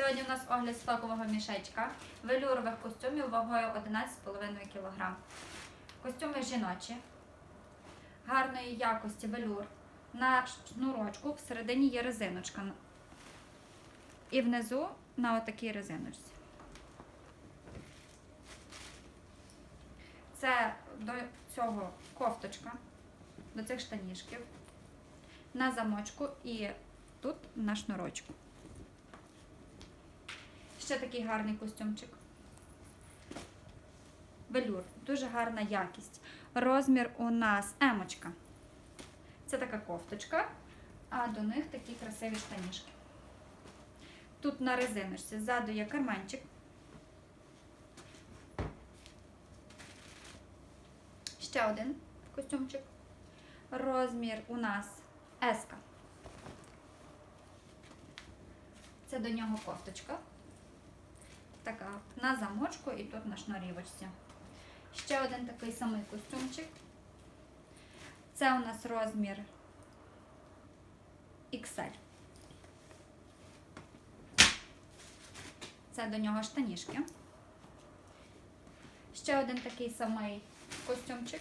Сьогодні у нас огляд стокового мішечка велюрових костюмів вагою 11,5 кг. Костюми жіночі, гарної якості велюр. На шнурочку всередині є резиночка. І внизу на отакій резиночці. Це до цього кофточка, до цих штанішків, на замочку і тут на шнурочку. Ще такий гарний костюмчик. Велюр. Дуже гарна якість. Розмір у нас емочка. Це така кофточка, а до них такі красиві штанішки. Тут на резиночці ззаду є карманчик. Ще один костюмчик. Розмір у нас еска. Це до нього кофточка. Така на замочку і тут на шнурівочці. Ще один такий самий костюмчик. Це у нас розмір XL. Це до нього штанішки. Ще один такий самий костюмчик.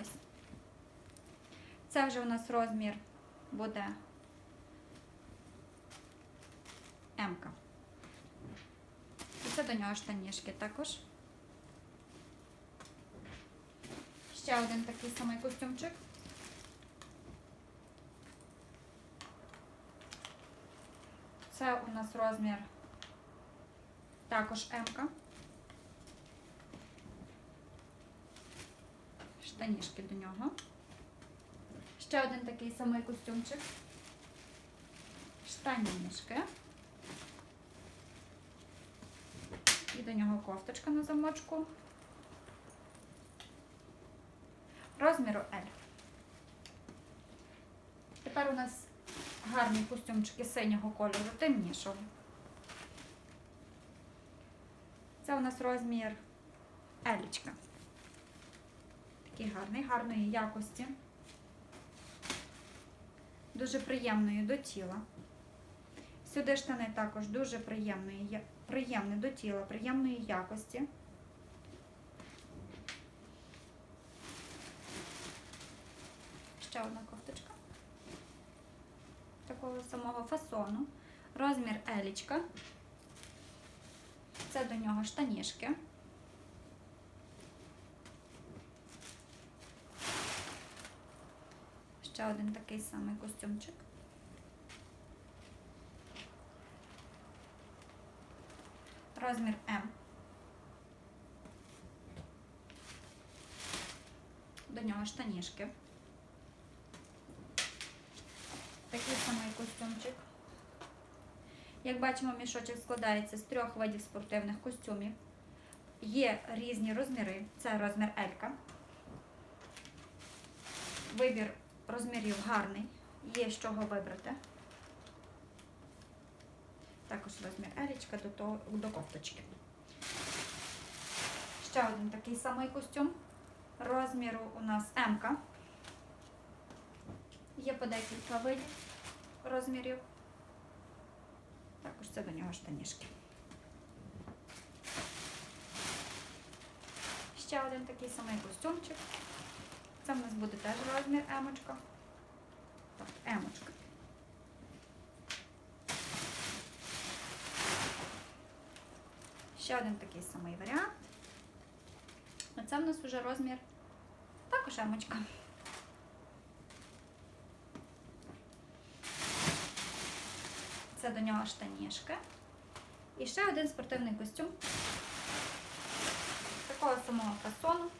Ось. Це вже у нас розмір буде М-ка. І це до нього штанішки також. Ще один такий самий костюмчик. Це у нас розмір також М-ка. Штанішки до нього. Ще один такий самий костюмчик. Штанішки. І до нього кофточка на замочку. Розміру L. Тепер у нас гарні костюмчики синього кольору, темнішого. Це у нас розмір Елічка. Такий гарний, гарної якості. Дуже приємної до тіла. Сюди штани також дуже приємної, приємне до тіла, приємної якості. Ще одна кофточка. Такого самого фасону. Розмір елічка. Це до нього штанішки. Ще один такий самий костюмчик. Розмір М. До нього штанішки. Такий самий костюмчик. Як бачимо, мішочок складається з трьох видів спортивних костюмів. Є різні розміри. Це розмір L. Вибір розмірів гарний. Є з чого вибрати. Також розмір Елічка до, того, до кофточки. Ще один такий самий костюм. Розміру у нас М. Є по декілька видів розмірів. Також це до нього штанішки. Ще один такий самий костюмчик. Це в нас буде теж розмір емочка. Так, емочка. Ще один такий самий варіант. А це в нас вже розмір також емочка. Це до нього штанішки. І ще один спортивний костюм. Такого самого фасону.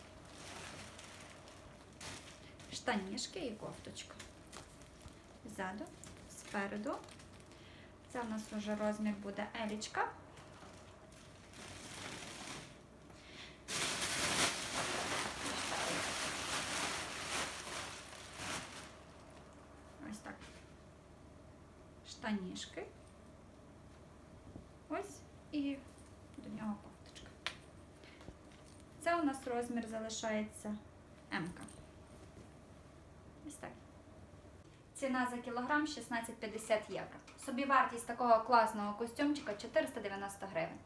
Штанішки і кофточка. Ззаду, спереду. Це в нас вже розмір буде елічка. Ось так. Штанішки. Ось і до нього кофточка. Це у нас розмір залишається М. -ка. Ось так. ціна за кілограм 16,50 євро. Собівартість такого класного костюмчика 490 гривень.